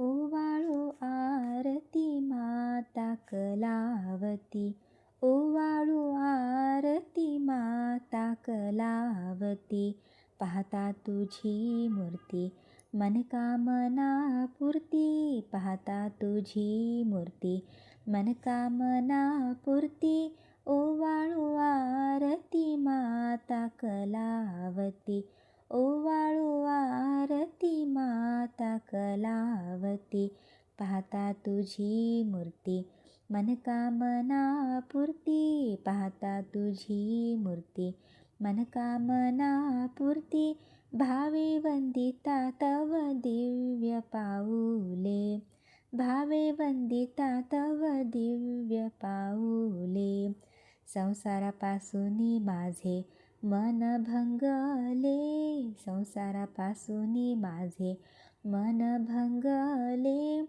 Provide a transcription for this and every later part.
ओवाळू आरती माता कलावती. ओवाळू आरती माता कलावती. पाहता तुझी मूर्ती. मनकामना पूर्ती पाहता तुझी मूर्ती. मनकामना पूर्ती ओवाळू आरती माता कलावती ओवाळू आरती पाहता कलावती पाहता तुझी मूर्ती. मनकामना पूर्ती पाहता तुझी मूर्ती. मनकामना पूर्ती भावे वंदिता तव दिव्य पाऊले. भावे वंदिता तव दिव्य पाऊले. संसारापासून माझे मन भंगले संसारापासून माझे मन भंगले.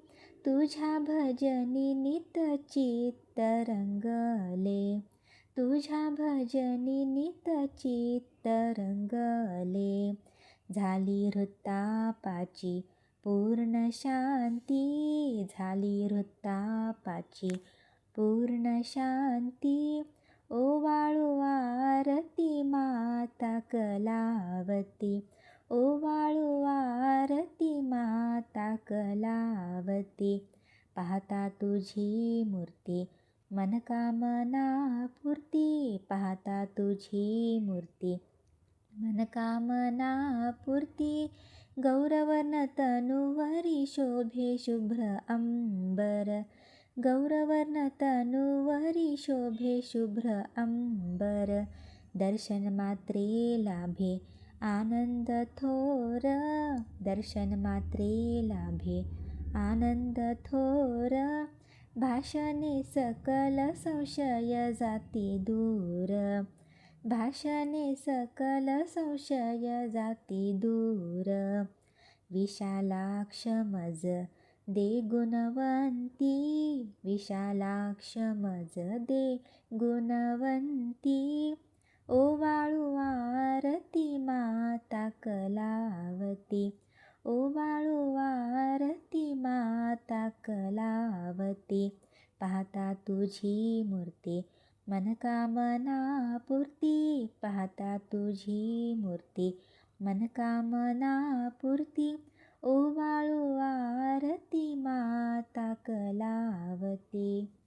तुझ्या भजनी नित चित्त रंगले तुझ्या भजनी नित चित्त रंगले झाली हृत्तापाची पूर्ण शांती झाली हृत्तापाची पूर्ण शांती. ओवाळू आरती माता कलावती. ओवाळू आरती माता कलावती. पाहता तुझी मूर्ती. मनकामना पुरती पाहता तुझी मूर्ती. मनकामना पुरती गौरवर्ण तनुवरी शोभे शुभ्र अंबर गौरवर्णतनुवरी शोभे शुभ्र अंबर। दर्शन मात्रे लाभे आनंद थोर। दर्शन मात्रे लाभे आनंद थोर। भाषणे सकल संशय जाती दूर। भाषणे सकल संशय जाती दूर। विशालाक्ष मज दे गुणवंती विशालाक्ष मज दे गुणवंती. ओवाळू आरती माता कलावती. ओवाळू आरती माता कलावती. पाहता तुझी मूर्ती मनकामना पूर्ती पाहता तुझी मूर्ती मनकामना पुरती ओवाळू आरती माता कलावती